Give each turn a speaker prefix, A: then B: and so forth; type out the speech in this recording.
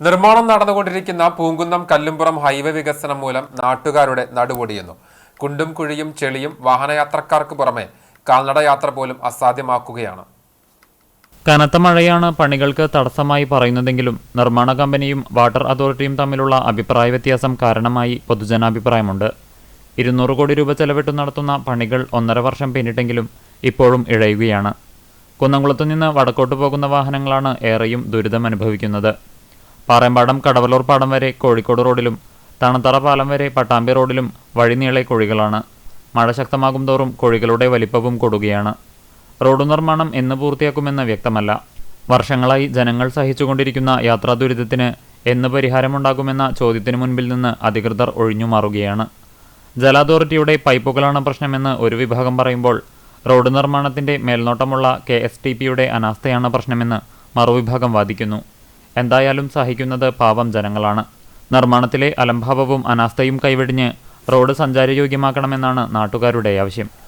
A: നിർമ്മാണം നടന്നുകൊണ്ടിരിക്കുന്ന പൂങ്കുന്നം കല്ലുംപുറം ഹൈവേ വികസനം മൂലം നാട്ടുകാരുടെ നടുപൊടിയുന്നു കുണ്ടും കുഴിയും ചെളിയും വാഹനയാത്രക്കാർക്ക് പുറമെ കാൽനട യാത്ര പോലും അസാധ്യമാക്കുകയാണ്.
B: കനത്ത മഴയാണ് പണികൾക്ക് തടസ്സമായി പറയുന്നതെങ്കിലും നിർമ്മാണ കമ്പനിയും വാട്ടർ അതോറിറ്റിയും തമ്മിലുള്ള അഭിപ്രായ വ്യത്യാസം കാരണമായി പൊതുജനാഭിപ്രായമുണ്ട്. ഇരുന്നൂറ് കോടി രൂപ ചെലവിട്ട് നടത്തുന്ന പണികൾ ഒന്നര വർഷം പിന്നിട്ടെങ്കിലും ഇപ്പോഴും ഇഴയുകയാണ്. കുന്നംകുളത്തു നിന്ന് വടക്കോട്ട് പോകുന്ന വാഹനങ്ങളാണ് ഏറെയും ദുരിതം അനുഭവിക്കുന്നത് പാറമ്പാടം കടവലൂർ പാടം വരെ കോഴിക്കോട് റോഡിലും തണുത്തറ പാലം വരെ പട്ടാമ്പി റോഡിലും വഴിനീളെ കുഴികളാണ്. മഴ ശക്തമാകും തോറും കുഴികളുടെ വലിപ്പവും കൂടുകയാണ്. റോഡ് നിർമ്മാണം എന്ന് പൂർത്തിയാക്കുമെന്ന് വ്യക്തമല്ല. വർഷങ്ങളായി ജനങ്ങൾ സഹിച്ചുകൊണ്ടിരിക്കുന്ന യാത്രാ ദുരിതത്തിന് എന്ന് പരിഹാരമുണ്ടാകുമെന്ന ചോദ്യത്തിന് മുൻപിൽ നിന്ന് അധികൃതർ ഒഴിഞ്ഞു മാറുകയാണ്. ജല അതോറിറ്റിയുടെ പൈപ്പുകളാണ് പ്രശ്നമെന്ന് ഒരു വിഭാഗം പറയുമ്പോൾ റോഡ് നിർമ്മാണത്തിന്റെ മേൽനോട്ടമുള്ള കെ എസ് ടി പിയുടെ അനാസ്ഥയാണ് പ്രശ്നമെന്ന് മറുവിഭാഗം വാദിക്കുന്നു. എന്തായാലും സഹിക്കുന്നത് പാവം ജനങ്ങളാണ്. നിർമ്മാണത്തിലെ അലംഭാവവും അനാസ്ഥയും കൈവെടിഞ്ഞ് റോഡ് സഞ്ചാരയോഗ്യമാക്കണമെന്നാണ് നാട്ടുകാരുടെ ആവശ്യം.